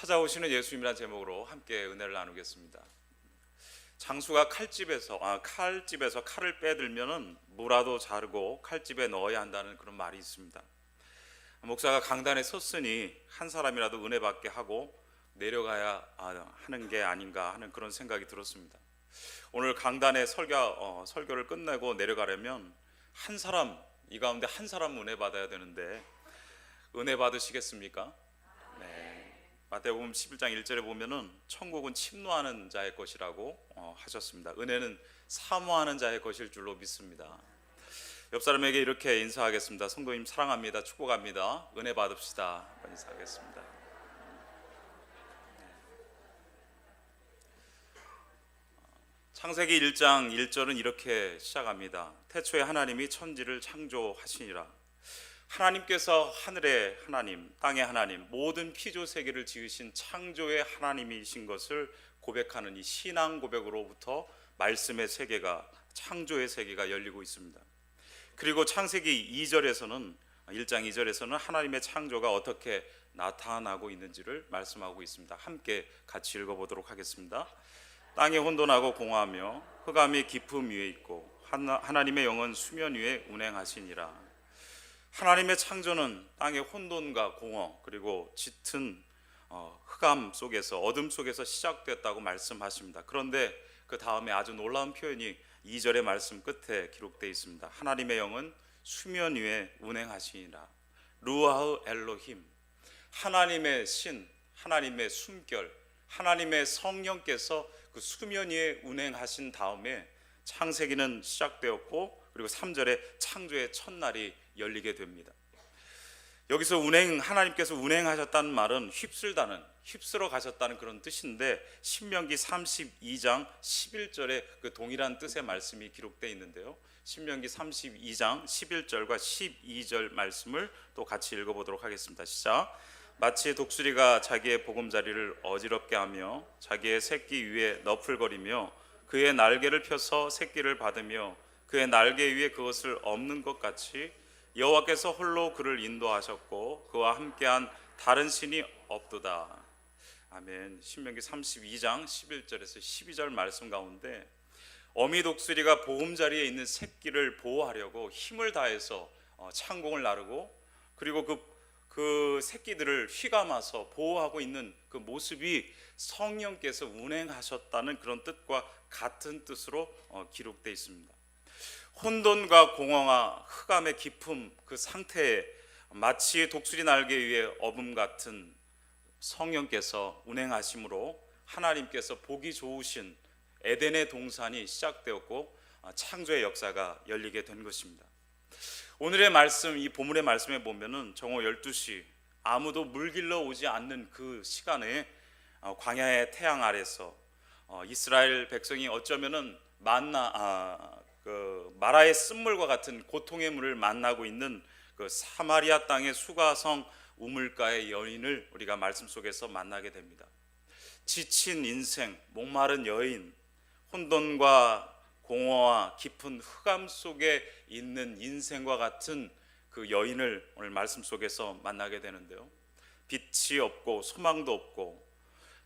찾아오시는 예수님이라는 제목으로 함께 은혜를 나누겠습니다. 장수가 칼집에서 아, 칼집에서 칼을 빼들면은 무라도 자르고 칼집에 넣어야 한다는 그런 말이 있습니다. 목사가 강단에 섰으니 한 사람이라도 은혜 받게 하고 내려가야 아, 하는 게 아닌가 하는 그런 생각이 들었습니다. 오늘 강단에 설교 어, 설교를 끝내고 내려가려면 한 사람 이 가운데 한 사람 은혜 받아야 되는데 은혜 받으시겠습니까? 네. 마태복음 11장 1절에 보면은 천국은 침노하는 자의 것이라고 어, 하셨습니다. 은혜는 사모하는 자의 것일 줄로 믿습니다. 옆 사람에게 이렇게 인사하겠습니다. 성도님 사랑합니다. 축복합니다. 은혜 받읍시다. 인사하겠습니다. 창세기 1장 1절은 이렇게 시작합니다. 태초에 하나님이 천지를 창조하시니라. 하나님께서 하늘의 하나님, 땅의 하나님, 모든 피조 세계를 지으신 창조의 하나님이신 것을 고백하는 이 신앙 고백으로부터 말씀의 세계가 창조의 세계가 열리고 있습니다. 그리고 창세기 2절에서는 1장 2절에서는 하나님의 창조가 어떻게 나타나고 있는지를 말씀하고 있습니다. 함께 같이 읽어보도록 하겠습니다. 땅이 혼돈하고 공허하며 흑암이 깊음 위에 있고 하나님의 영은 수면 위에 운행하시니라. 하나님의 창조는 땅의 혼돈과 공허 그리고 짙은 어, 흑암 속에서 어둠 속에서 시작됐다고 말씀하십니다. 그런데 그 다음에 아주 놀라운 표현이 2절의 말씀 끝에 기록되어 있습니다. 하나님의 영은 수면 위에 운행하시니라. 루아흐 엘로힘 하나님의 신, 하나님의 숨결, 하나님의 성령께서 그 수면 위에 운행하신 다음에 창세기는 시작되었고 그리고 3절에 창조의 첫날이 열리게 됩니다. 여기서 운행 하나님께서 운행하셨다는 말은 휩쓸다는 휩쓸어 가셨다는 그런 뜻인데 신명기 32장 11절에 그 동일한 뜻의 말씀이 기록되어 있는데요. 신명기 32장 11절과 12절 말씀을 또 같이 읽어 보도록 하겠습니다. 시작. 마치 독수리가 자기의 보금자리를 어지럽게 하며 자기의 새끼 위에 너풀거리며 그의 날개를 펴서 새끼를 받으며 그의 날개 위에 그것을 엎는 것 같이 여호와께서 홀로 그를 인도하셨고 그와 함께한 다른 신이 없도다. 아멘. 신명기 32장 11절에서 12절 말씀 가운데 어미 독수리가 보금자리에 있는 새끼를 보호하려고 힘을 다해서 어, 창공을 나르고 그리고 그, 그 새끼들을 휘감아서 보호하고 있는 그 모습이 성령께서 운행하셨다는 그런 뜻과 같은 뜻으로 어, 기록되어 있습니다. 혼돈과 공허와 흑암의 깊음 그 상태에 마치 독수리 날개 위에 어음 같은 성령께서 운행하심으로 하나님께서 보기 좋으신 에덴의 동산이 시작되었고 창조의 역사가 열리게 된 것입니다. 오늘의 말씀 이 본문의 말씀에 보면은 정오 12시 아무도 물길러 오지 않는 그 시간에 어, 광야의 태양 아래서 어, 이스라엘 백성이 어쩌면은 만나 아, 그 마라의 쓴물과 같은 고통의 물을 만나고 있는 그 사마리아 땅의 수가성 우물가의 여인을 우리가 말씀 속에서 만나게 됩니다. 지친 인생, 목마른 여인, 혼돈과 공허와 깊은 흑암 속에 있는 인생과 같은 그 여인을 오늘 말씀 속에서 만나게 되는데요. 빛이 없고 소망도 없고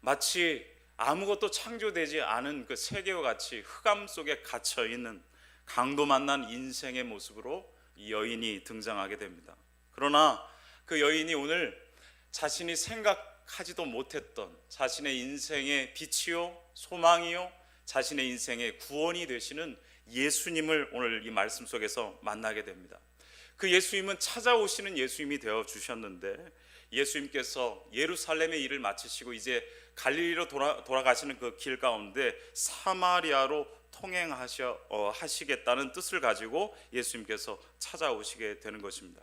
마치 아무것도 창조되지 않은 그 세계와 같이 흑암 속에 갇혀 있는 강도 만난 인생의 모습으로 이 여인이 등장하게 됩니다. 그러나 그 여인이 오늘 자신이 생각하지도 못했던 자신의 인생의 빛이요 소망이요 자신의 인생의 구원이 되시는 예수님을 오늘 이 말씀 속에서 만나게 됩니다. 그 예수님은 찾아오시는 예수님이 되어 주셨는데 예수님께서 예루살렘의 일을 마치시고 이제 갈릴리로 돌아, 돌아가시는 그 길 가운데 사마리아로 통행하셔 어, 하시겠다는 뜻을 가지고 예수님께서 찾아오시게 되는 것입니다.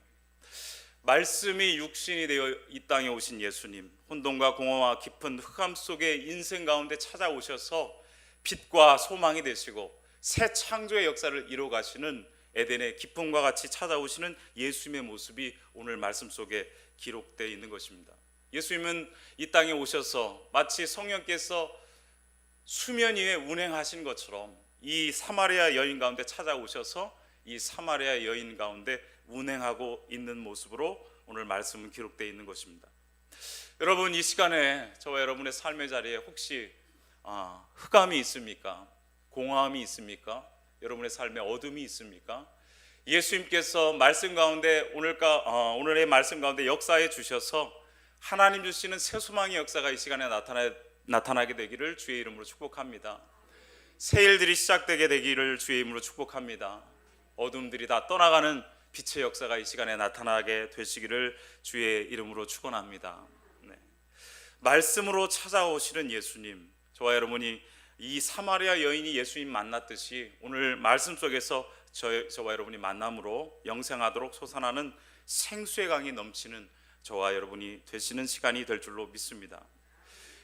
말씀이 육신이 되어 이 땅에 오신 예수님, 혼돈과 공허와 깊은 흑암 속의 인생 가운데 찾아오셔서 빛과 소망이 되시고 새 창조의 역사를 이루어 가시는 에덴의 기쁨과 같이 찾아오시는 예수님의 모습이 오늘 말씀 속에 기록되어 있는 것입니다. 예수님은 이 땅에 오셔서 마치 성령께서 수면 위에 운행하신 것처럼 이 사마리아 여인 가운데 찾아오셔서 이 사마리아 여인 가운데 운행하고 있는 모습으로 오늘 말씀은 기록되어 있는 것입니다. 여러분 이 시간에 저와 여러분의 삶의 자리에 혹시 아, 흑암이 있습니까? 공허함이 있습니까? 여러분의 삶에 어둠이 있습니까? 예수님께서 말씀 가운데 오늘까 어, 오늘의 말씀 가운데 역사해 주셔서 하나님 주시는 새 소망의 역사가 이 시간에 나타나 나타나게 되기를 주의 이름으로 축복합니다. 새 일들이 시작되게 되기를 주의 이름으로 축복합니다. 어둠들이 다 떠나가는 빛의 역사가 이 시간에 나타나게 되시기를 주의 이름으로 축원합니다. 네. 말씀으로 찾아오시는 예수님, 저와 여러분이 이 사마리아 여인이 예수님 만났듯이 오늘 말씀 속에서 저, 저와 여러분이 만남으로 영생하도록 솟아나는 생수의 강이 넘치는 저와 여러분이 되시는 시간이 될 줄로 믿습니다.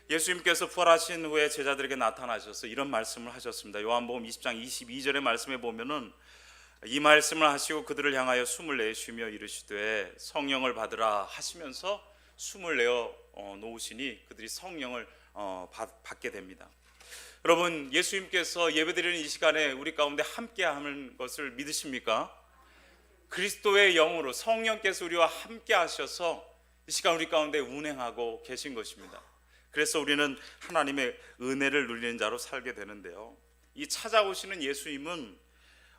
예수님께서 부활하신 후에 제자들에게 나타나셔서 이런 말씀을 하셨습니다. 요한복음 20장 22절의 말씀에 보면은 이 말씀을 하시고 그들을 향하여 숨을 내쉬며 이르시되 성령을 받으라 하시면서 숨을 내어 어, 놓으시니 그들이 성령을 어, 받, 받게 됩니다. 여러분 예수님께서 예배드리는 이 시간에 우리 가운데 함께하는 것을 믿으십니까? 그리스도의 영으로 성령께서 우리와 함께 하셔서 이 시간 우리 가운데 운행하고 계신 것입니다. 그래서 우리는 하나님의 은혜를 누리는 자로 살게 되는데요. 이 찾아오시는 예수님은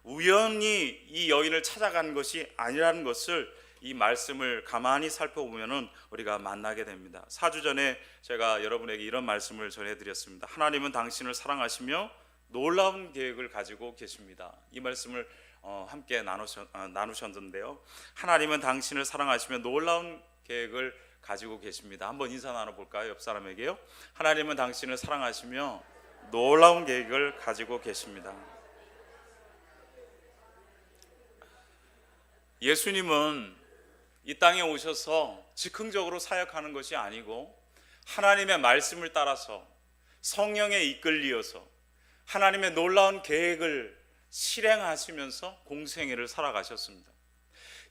우연히 이 여인을 찾아간 것이 아니라는 것을 이 말씀을 가만히 살펴보면은 우리가 만나게 됩니다. 4주 전에 제가 여러분에게 이런 말씀을 전해 드렸습니다. 하나님은 당신을 사랑하시며 놀라운 계획을 가지고 계십니다. 이 말씀을 어, 함께 나누셨, 어, 나누셨는데요. 하나님은 당신을 사랑하시며 놀라운 계획을 가지고 계십니다. 한번 인사 나눠 볼까요? 옆 사람에게요. 하나님은 당신을 사랑하시며 놀라운 계획을 가지고 계십니다. 예수님은 이 땅에 오셔서 즉흥적으로 사역하는 것이 아니고 하나님의 말씀을 따라서 성령에 이끌리어서 하나님의 놀라운 계획을 실행하시면서 공생애를 살아가셨습니다.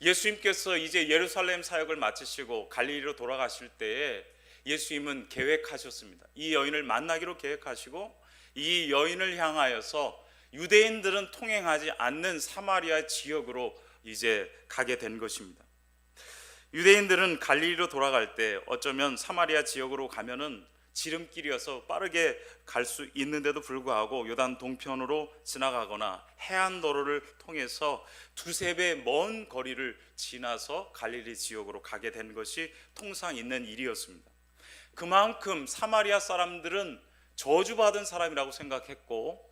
예수님께서 이제 예루살렘 사역을 마치시고 갈릴리로 돌아가실 때에 예수님은 계획하셨습니다. 이 여인을 만나기로 계획하시고 이 여인을 향하여서 유대인들은 통행하지 않는 사마리아 지역으로 이제 가게 된 것입니다. 유대인들은 갈릴리로 돌아갈 때 어쩌면 사마리아 지역으로 가면은 지름길이어서 빠르게 갈 수 있는데도 불구하고 요단 동편으로 지나가거나 해안 도로를 통해서 두세 배 먼 거리를 지나서 갈릴리 지역으로 가게 된 것이 통상 있는 일이었습니다. 그만큼 사마리아 사람들은 저주받은 사람이라고 생각했고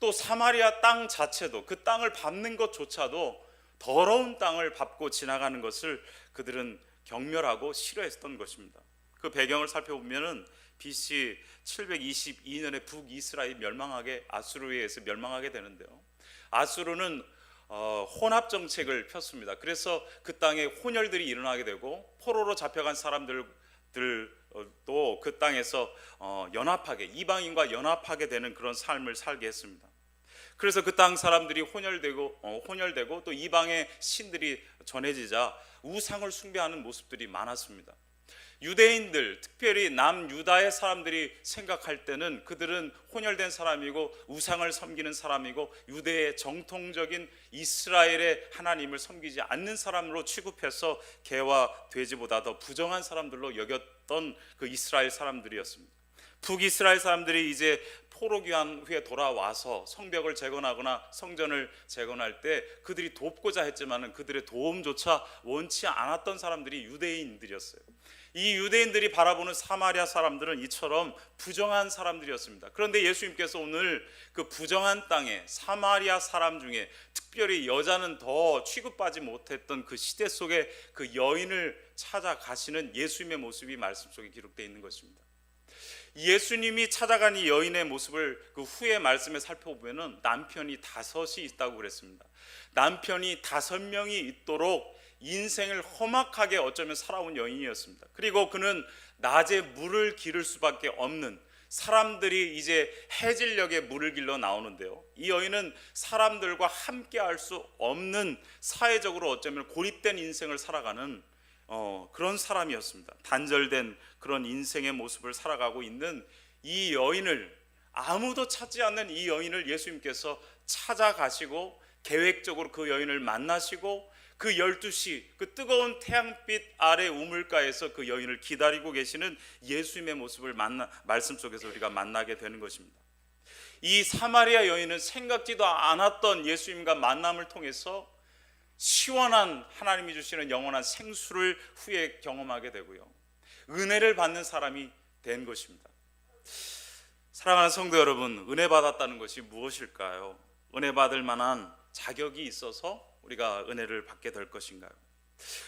또 사마리아 땅 자체도 그 땅을 밟는 것조차도 더러운 땅을 밟고 지나가는 것을 그들은 경멸하고 싫어했던 것입니다. 그 배경을 살펴보면은 BC 722년에 북이스라엘 멸망하게 아수르에 의해서 멸망하게 되는데요. 아수르는 어, 혼합 정책을 폈습니다. 그래서 그 땅에 혼혈들이 일어나게 되고 포로로 잡혀간 사람들도 그 땅에서 어, 연합하게 이방인과 연합하게 되는 그런 삶을 살게 했습니다. 그래서 그 땅 사람들이 혼혈되고 어, 혼혈되고 또 이방의 신들이 전해지자 우상을 숭배하는 모습들이 많았습니다. 유대인들, 특별히 남유다의 사람들이 생각할 때는 그들은 혼혈된 사람이고 우상을 섬기는 사람이고 유대의 정통적인 이스라엘의 하나님을 섬기지 않는 사람으로 취급해서 개와 돼지보다 더 부정한 사람들로 여겼던 그 이스라엘 사람들이었습니다. 북이스라엘 사람들이 이제 포로 귀환 후에 돌아와서 성벽을 재건하거나 성전을 재건할 때 그들이 돕고자 했지만은 그들의 도움조차 원치 않았던 사람들이 유대인들이었어요. 이 유대인들이 바라보는 사마리아 사람들은 이처럼 부정한 사람들이었습니다. 그런데 예수님께서 오늘 그 부정한 땅에 사마리아 사람 중에 특별히 여자는 더 취급받지 못했던 그 시대 속에 그 여인을 찾아가시는 예수님의 모습이 말씀 속에 기록되어 있는 것입니다. 예수님이 찾아간 이 여인의 모습을 그 후의 말씀에 살펴보면은 남편이 다섯이 있다고 그랬습니다. 남편이 다섯 명이 있도록 인생을 험악하게 어쩌면 살아온 여인이었습니다. 그리고 그는 낮에 물을 기를 수밖에 없는 사람들이 이제 해질녘에 물을 길러 나오는데요. 이 여인은 사람들과 함께 할 수 없는 사회적으로 어쩌면 고립된 인생을 살아가는 어, 그런 사람이었습니다. 단절된 그런 인생의 모습을 살아가고 있는 이 여인을 아무도 찾지 않는 이 여인을 예수님께서 찾아가시고 계획적으로 그 여인을 만나시고 그 12시 그 뜨거운 태양빛 아래 우물가에서 그 여인을 기다리고 계시는 예수님의 모습을 만나 말씀 속에서 우리가 만나게 되는 것입니다. 이 사마리아 여인은 생각지도 않았던 예수님과 만남을 통해서 시원한 하나님이 주시는 영원한 생수를 후에 경험하게 되고요. 은혜를 받는 사람이 된 것입니다. 사랑하는 성도 여러분, 은혜 받았다는 것이 무엇일까요? 은혜 받을 만한 자격이 있어서 우리가 은혜를 받게 될 것인가요?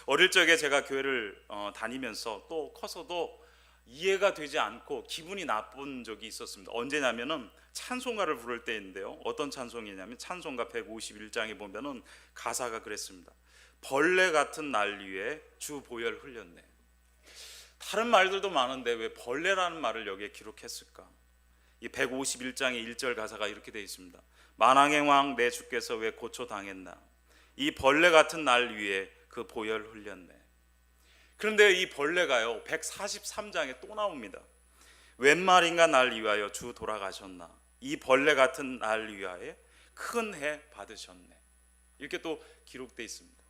어릴 적에 제가 교회를 어, 다니면서 또 커서도 이해가 되지 않고 기분이 나쁜 적이 있었습니다. 언제냐면은 찬송가를 부를 때인데요. 어떤 찬송이냐면 찬송가 151장에 보면은 가사가 그랬습니다. 벌레 같은 날 위에 주 보혈 흘렸네. 다른 말들도 많은데 왜 벌레라는 말을 여기에 기록했을까? 이 151장의 1절 가사가 이렇게 되어 있습니다. 만왕의 왕 내 주께서 왜 고초 당했나? 이 벌레 같은 날 위에 그 보혈 흘렸네. 그런데 이 벌레가요 143장에 또 나옵니다. 웬 말인가 날 위하여 주 돌아가셨나? 이 벌레 같은 날 위하여 큰 해 받으셨네. 이렇게 또 기록되어 있습니다.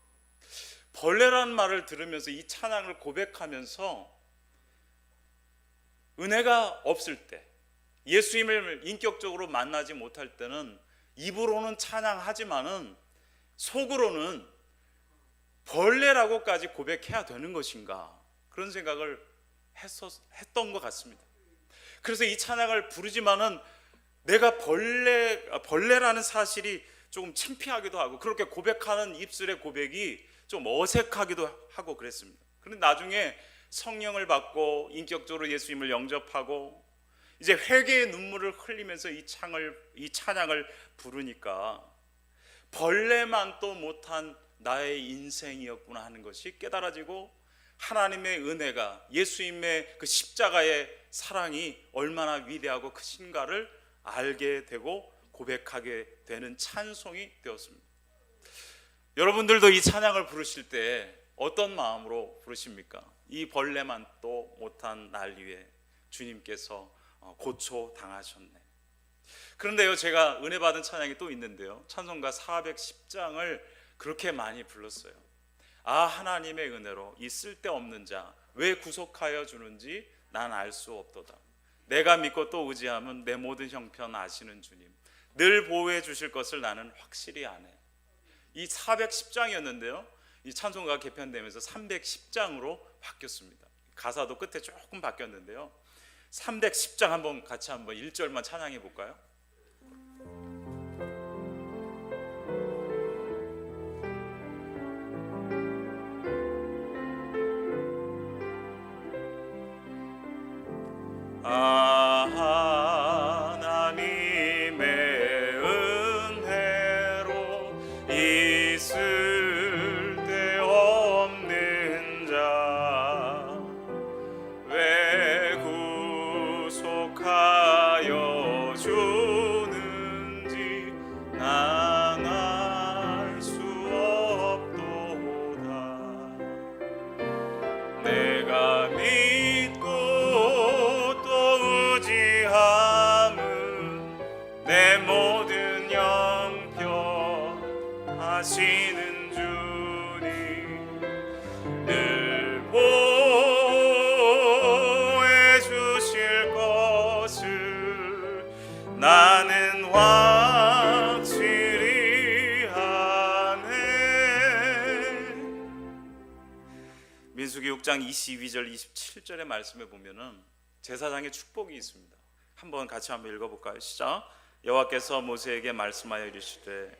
벌레라는 말을 들으면서 이 찬양을 고백하면서 은혜가 없을 때 예수님을 인격적으로 만나지 못할 때는 입으로는 찬양하지만은 속으로는 벌레라고까지 고백해야 되는 것인가 그런 생각을 했었, 했던 것 같습니다. 그래서 이 찬양을 부르지만은 내가 벌레 벌레라는 사실이 조금 창피하기도 하고 그렇게 고백하는 입술의 고백이 좀 어색하기도 하고 그랬습니다. 그런데 나중에 성령을 받고 인격적으로 예수님을 영접하고 이제 회개의 눈물을 흘리면서 이 창을 이 찬양을 부르니까 벌레만 또 못한 나의 인생이었구나 하는 것이 깨달아지고 하나님의 은혜가 예수님의 그 십자가의 사랑이 얼마나 위대하고 크신가를 알게 되고 고백하게 되는 찬송이 되었습니다. 여러분들도 이 찬양을 부르실 때 어떤 마음으로 부르십니까? 이 벌레만 또 못한 날 위에 주님께서 어, 고초 당하셨네. 그런데요, 제가 은혜 받은 찬양이 또 있는데요. 찬송가 410장을 그렇게 많이 불렀어요. 아, 하나님의 은혜로 이 쓸데없는 자 왜 구속하여 주는지 난 알 수 없도다. 내가 믿고 또 의지하면 내 모든 형편 아시는 주님. 늘 보호해 주실 것을 나는 확실히 아네. 이 410장이었는데요. 이 찬송가 개편되면서 310장으로 바뀌었습니다. 가사도 끝에 조금 바뀌었는데요. 310장 한번 같이 한번 1절만 찬양해 볼까요? 영평 하시는 주님 늘 보호해 주실 것을 나는 확실히 아네 민수기 6장 22절 27절의 말씀에 보면은 제사장의 축복이 있습니다. 한번 같이 한번 읽어볼까요? 시작. 여호와께서 모세에게 말씀하여 이르시되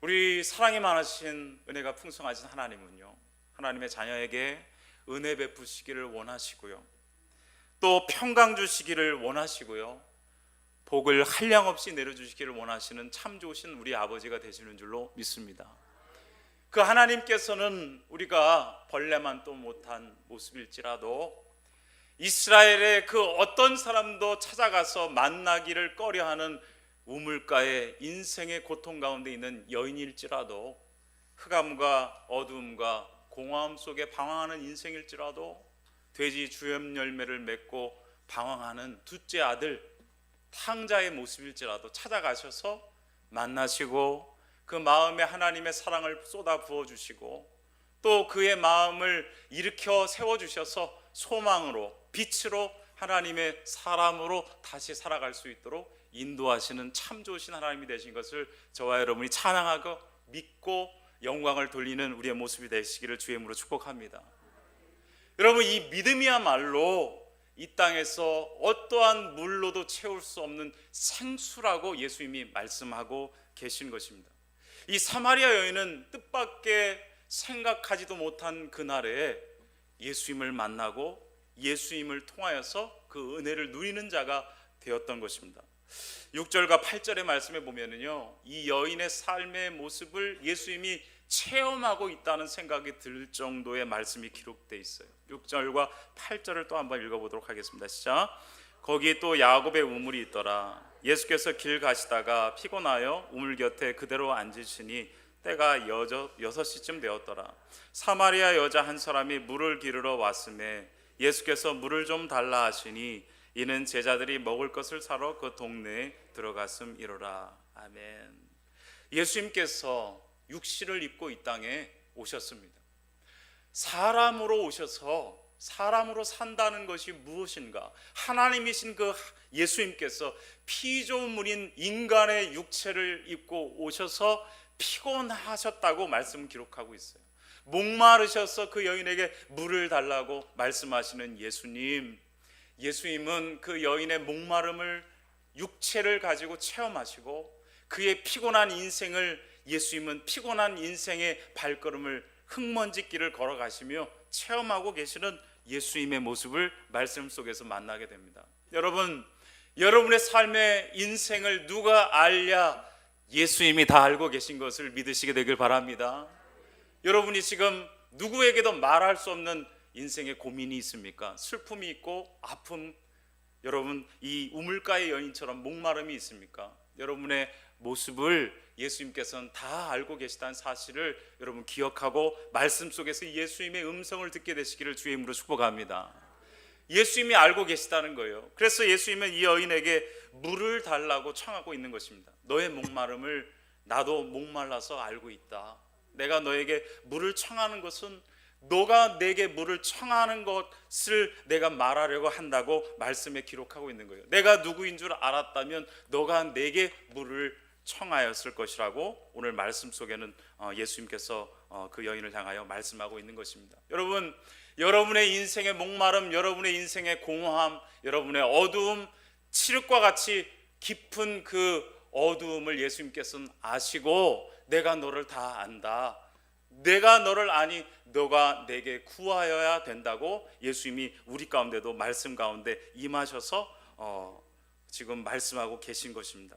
우리 사랑이 많으신 은혜가 풍성하신 하나님은요 하나님의 자녀에게 은혜 베푸시기를 원하시고요 또 평강 주시기를 원하시고요 복을 한량 없이 내려주시기를 원하시는 참 좋으신 우리 아버지가 되시는 줄로 믿습니다. 그 하나님께서는 우리가 벌레만 또 못한 모습일지라도 이스라엘의 그 어떤 사람도 찾아가서 만나기를 꺼려하는 우물가의 인생의 고통 가운데 있는 여인일지라도 흑암과 어두움과 공허함 속에 방황하는 인생일지라도 돼지 주염 열매를 맺고 방황하는 둘째 아들 탕자의 모습일지라도 찾아가셔서 만나시고 그 마음에 하나님의 사랑을 쏟아 부어 주시고 또 그의 마음을 일으켜 세워 주셔서 소망으로 빛으로 하나님의 사람으로 다시 살아갈 수 있도록 인도하시는 참 좋으신 하나님이 되신 것을 저와 여러분이 찬양하고 믿고 영광을 돌리는 우리의 모습이 되시기를 주의 이름으로 축복합니다. 여러분 이 믿음이야말로 이 땅에서 어떠한 물로도 채울 수 없는 생수라고 예수님이 말씀하고 계신 것입니다. 이 사마리아 여인은 뜻밖의 생각하지도 못한 그날에 예수님을 만나고 예수님을 통하여서 그 은혜를 누리는 자가 되었던 것입니다. 6절과 8절의 말씀에 보면은요. 이 여인의 삶의 모습을 예수님이 체험하고 있다는 생각이 들 정도의 말씀이 기록되어 있어요. 6절과 8절을 또 한번 읽어 보도록 하겠습니다. 시작. 거기 또 야곱의 우물이 있더라. 예수께서 길 가시다가 피곤하여 우물 곁에 그대로 앉으시니 때가 여저, 여섯 시쯤 되었더라. 사마리아 여자 한 사람이 물을 기르러 왔음에 예수께서 물을 좀 달라 하시니 이는 제자들이 먹을 것을 사러 그 동네에 들어갔음이로라. 아멘. 예수님께서 육신을 입고 이 땅에 오셨습니다. 사람으로 오셔서 사람으로 산다는 것이 무엇인가? 하나님이신 그 예수님께서 피조물인 인간의 육체를 입고 오셔서 피곤하셨다고 말씀 기록하고 있어요. 목마르셔서 그 여인에게 물을 달라고 말씀하시는 예수님. 예수님은 그 여인의 목마름을 육체를 가지고 체험하시고 그의 피곤한 인생을 예수님은 피곤한 인생의 발걸음을 흙먼지 길을 걸어가시며 체험하고 계시는 예수님의 모습을 말씀 속에서 만나게 됩니다. 여러분, 여러분의 삶의 인생을 누가 알랴 예수님이 다 알고 계신 것을 믿으시게 되길 바랍니다. 여러분이 지금 누구에게도 말할 수 없는 인생의 고민이 있습니까? 슬픔이 있고 아픔, 여러분 이 우물가의 여인처럼 목마름이 있습니까? 여러분의 모습을 예수님께서는 다 알고 계시다는 사실을 여러분 기억하고 말씀 속에서 예수님의 음성을 듣게 되시기를 주의 이름으로 축복합니다. 예수님이 알고 계시다는 거예요. 그래서 예수님은 이 여인에게 물을 달라고 청하고 있는 것입니다. 너의 목마름을 나도 목말라서 알고 있다. 내가 너에게 물을 청하는 것은 너가 내게 물을 청하는 것을 내가 말하려고 한다고 말씀에 기록하고 있는 거예요. 내가 누구인 줄 알았다면 너가 내게 물을 청하였을 것이라고 오늘 말씀 속에는 어, 예수님께서 어, 그 여인을 향하여 말씀하고 있는 것입니다. 여러분, 여러분의 인생의 목마름, 여러분의 인생의 공허함, 여러분의 어두움, 칠흑과 같이 깊은 그 어두움을 예수님께서는 아시고 내가 너를 다 안다. 내가 너를 아니 너가 내게 구하여야 된다고 예수님이 우리 가운데도 말씀 가운데 임하셔서 어, 지금 말씀하고 계신 것입니다.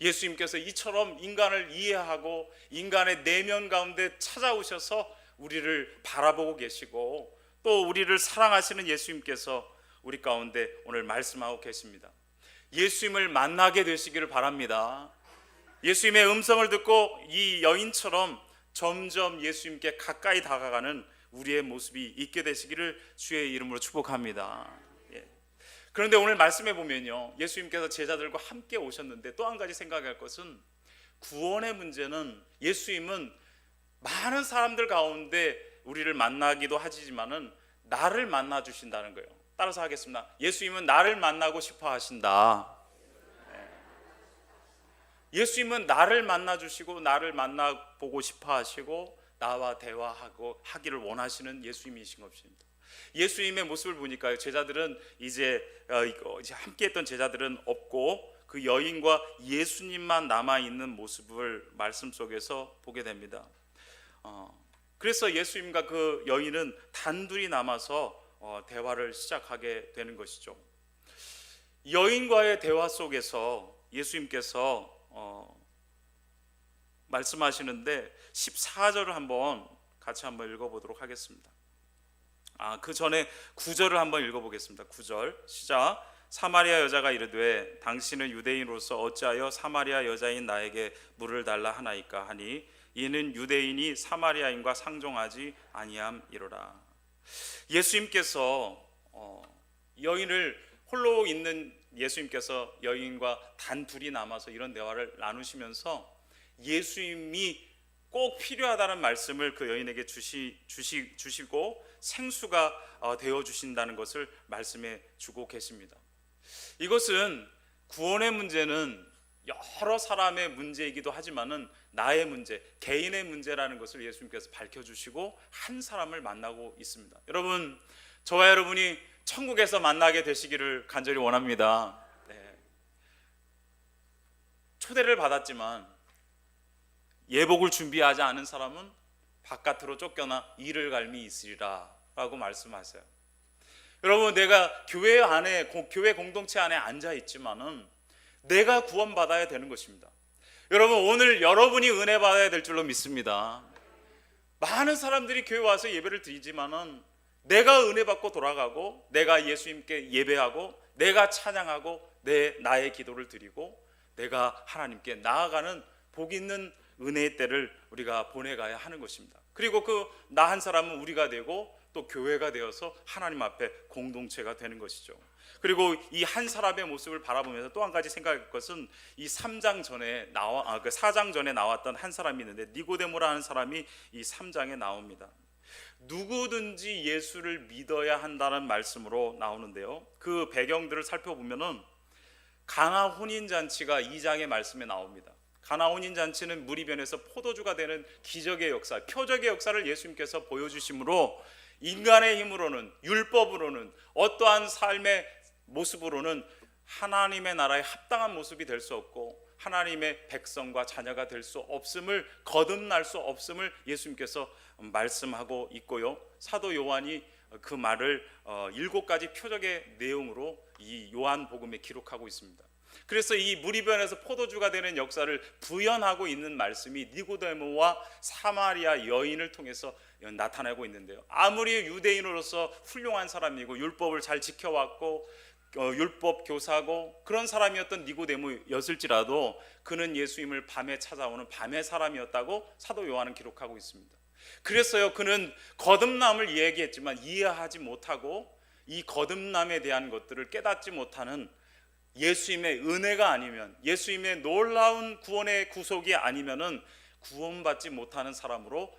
예수님께서 이처럼 인간을 이해하고 인간의 내면 가운데 찾아오셔서 우리를 바라보고 계시고 또 우리를 사랑하시는 예수님께서 우리 가운데 오늘 말씀하고 계십니다. 예수님을 만나게 되시기를 바랍니다. 예수님의 음성을 듣고 이 여인처럼 점점 예수님께 가까이 다가가는 우리의 모습이 있게 되시기를 주의 이름으로 축복합니다. 예. 그런데 오늘 말씀해 보면요, 예수님께서 제자들과 함께 오셨는데 또 한 가지 생각할 것은 구원의 문제는 예수님은 많은 사람들 가운데 우리를 만나기도 하지만은 나를 만나 주신다는 거예요. 따라서 하겠습니다. 예수님은 나를 만나고 싶어 하신다. 예수님은 나를 만나 주시고 나를 만나 보고 싶어 하시고 나와 대화하고 하기를 원하시는 예수님이신 것입니다. 예수님의 모습을 보니까 제자들은 이제 어, 이제 함께했던 제자들은 없고 그 여인과 예수님만 남아 있는 모습을 말씀 속에서 보게 됩니다. 어, 그래서 예수님과 그 여인은 단둘이 남아서 어, 대화를 시작하게 되는 것이죠. 여인과의 대화 속에서 예수님께서 어, 말씀하시는데 14절을 한번 같이 한번 읽어보도록 하겠습니다. 아, 그 전에 9절을 한번 읽어보겠습니다. 9절 시작. 사마리아 여자가 이르되 당신은 유대인으로서 어찌하여 사마리아 여자인 나에게 물을 달라 하나이까 하니 이는 유대인이 사마리아인과 상종하지 아니함이로라. 예수님께서 어, 여인을 홀로 있는 예수님께서 여인과 단 둘이 남아서 이런 대화를 나누시면서 예수님이 꼭 필요하다는 말씀을 그 여인에게 주시, 주시, 주시고 생수가 어, 되어 주신다는 것을 말씀해 주고 계십니다. 이것은 구원의 문제는 여러 사람의 문제이기도 하지만은 나의 문제, 개인의 문제라는 것을 예수님께서 밝혀 주시고 한 사람을 만나고 있습니다. 여러분, 저와 여러분이 천국에서 만나게 되시기를 간절히 원합니다. 네. 초대를 받았지만 예복을 준비하지 않은 사람은 바깥으로 쫓겨나 이를 갈미 있으리라라고 말씀하세요. 여러분, 내가 교회 안에 고- 교회 공동체 안에 앉아 있지만은 내가 구원받아야 되는 것입니다. 여러분 오늘 여러분이 은혜 받아야 될 줄로 믿습니다. 많은 사람들이 교회 와서 예배를 드리지만은 내가 은혜 받고 돌아가고 내가 예수님께 예배하고 내가 찬양하고 내 나의 기도를 드리고 내가 하나님께 나아가는 복 있는 은혜의 때를 우리가 보내가야 하는 것입니다. 그리고 그 나 한 사람은 우리가 되고 또 교회가 되어서 하나님 앞에 공동체가 되는 것이죠. 그리고 이 한 사람의 모습을 바라보면서 또 한 가지 생각할 것은 이 3장 전에 나와 아, 그 4장 전에 나왔던 한 사람이 있는데 니고데모라는 사람이 이 3장에 나옵니다. 누구든지 예수를 믿어야 한다는 말씀으로 나오는데요. 그 배경들을 살펴보면은 가나 혼인 잔치가 2장의 말씀에 나옵니다. 가나 혼인 잔치는 무리변에서 포도주가 되는 기적의 역사, 표적의 역사를 예수님께서 보여주심으로 인간의 힘으로는 율법으로는 어떠한 삶의 모습으로는 하나님의 나라에 합당한 모습이 될 수 없고 하나님의 백성과 자녀가 될 수 없음을 거듭날 수 없음을 예수님께서 말씀하고 있고요. 사도 요한이 그 말을 어, 일곱 가지 표적의 내용으로 이 요한 복음에 기록하고 있습니다. 그래서 이 무리변에서 포도주가 되는 역사를 부연하고 있는 말씀이 니고데모와 사마리아 여인을 통해서 나타나고 있는데요. 아무리 유대인으로서 훌륭한 사람이고 율법을 잘 지켜왔고 어, 율법 교사고 그런 사람이었던 니고데모였을지라도 그는 예수님을 밤에 찾아오는 밤의 사람이었다고 사도 요한은 기록하고 있습니다. 그랬어요. 그는 거듭남을 이야기했지만 이해하지 못하고 이 거듭남에 대한 것들을 깨닫지 못하는 예수님의 은혜가 아니면 예수님의 놀라운 구원의 구속이 아니면은 구원받지 못하는 사람으로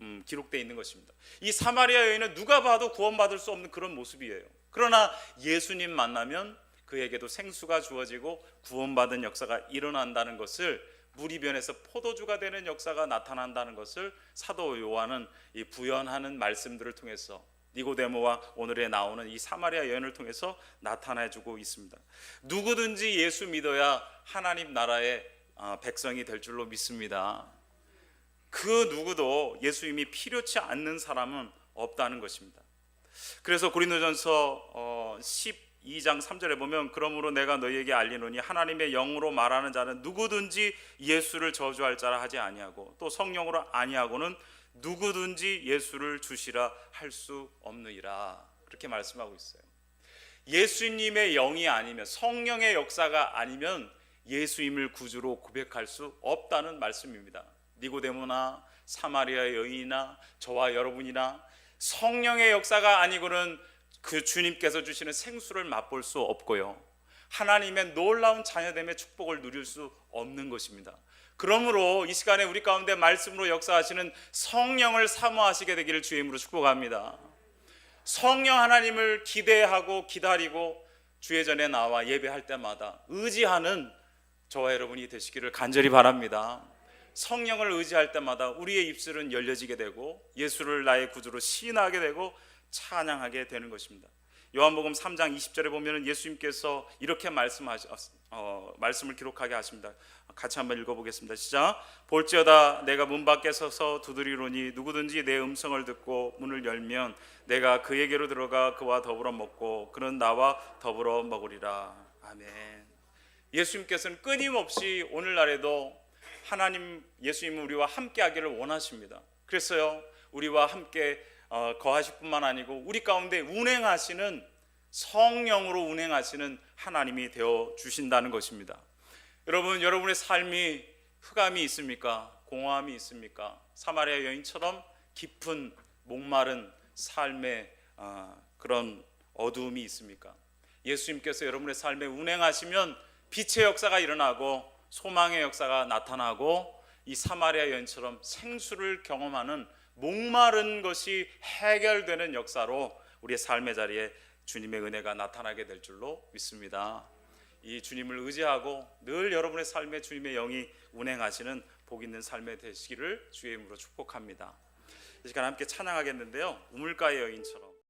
음, 기록되어 있는 것입니다. 이 사마리아 여인은 누가 봐도 구원받을 수 없는 그런 모습이에요. 그러나 예수님 만나면 그에게도 생수가 주어지고 구원받은 역사가 일어난다는 것을 물이 변해서 포도주가 되는 역사가 나타난다는 것을 사도 요한은 이 부연하는 말씀들을 통해서 니고데모와 오늘에 나오는 이 사마리아 여인을 통해서 나타내 주고 있습니다. 누구든지 예수 믿어야 하나님 나라의 어, 백성이 될 줄로 믿습니다. 그 누구도 예수님이 필요치 않는 사람은 없다는 것입니다. 그래서 고린도전서 어, 2장 3절에 보면 그러므로 내가 너희에게 알리노니 하나님의 영으로 말하는 자는 누구든지 예수를 저주할 자라 하지 아니하고 또 성령으로 아니하고는 누구든지 예수를 주시라 할 수 없느니라 그렇게 말씀하고 있어요. 예수님의 영이 아니면 성령의 역사가 아니면 예수임을 구주로 고백할 수 없다는 말씀입니다. 니고데모나 사마리아 여인이나 저와 여러분이나 성령의 역사가 아니고는 그 주님께서 주시는 생수를 맛볼 수 없고요. 하나님의 놀라운 자녀됨의 축복을 누릴 수 없는 것입니다. 그러므로 이 시간에 우리 가운데 말씀으로 역사하시는 성령을 사모하시게 되기를 주의 이름으로 축복합니다. 성령 하나님을 기대하고 기다리고 주의 전에 나와 예배할 때마다 의지하는 저와 여러분이 되시기를 간절히 바랍니다. 성령을 의지할 때마다 우리의 입술은 열려지게 되고 예수를 나의 구주로 시인하게 되고 찬양하게 되는 것입니다. 요한복음 3장 20절에 보면은 예수님께서 이렇게 말씀하시 어, 말씀을 기록하게 하십니다. 같이 한번 읽어보겠습니다. 시작. 볼지어다 내가 문 밖에 서서 두드리노니 누구든지 내 음성을 듣고 문을 열면 내가 그에게로 들어가 그와 더불어 먹고 그는 나와 더불어 먹으리라. 아멘. 예수님께서는 끊임없이 오늘날에도 하나님 예수님은 우리와 함께 하기를 원하십니다. 그래서요. 우리와 함께 어, 거하실 뿐만 아니고 우리 가운데 운행하시는 성령으로 운행하시는 하나님이 되어 주신다는 것입니다. 여러분, 여러분의 삶이 흑암이 있습니까? 공허함이 있습니까? 사마리아 여인처럼 깊은 목마른 삶의 아, 그런 어두움이 있습니까? 예수님께서 여러분의 삶에 운행하시면 빛의 역사가 일어나고 소망의 역사가 나타나고 이 사마리아 여인처럼 생수를 경험하는 목마른 것이 해결되는 역사로 우리의 삶의 자리에 주님의 은혜가 나타나게 될 줄로 믿습니다. 이 주님을 의지하고 늘 여러분의 삶에 주님의 영이 운행하시는 복 있는 삶에 되시기를 주의 이름으로 축복합니다. 이 시간 함께 찬양하겠는데요. 우물가의 여인처럼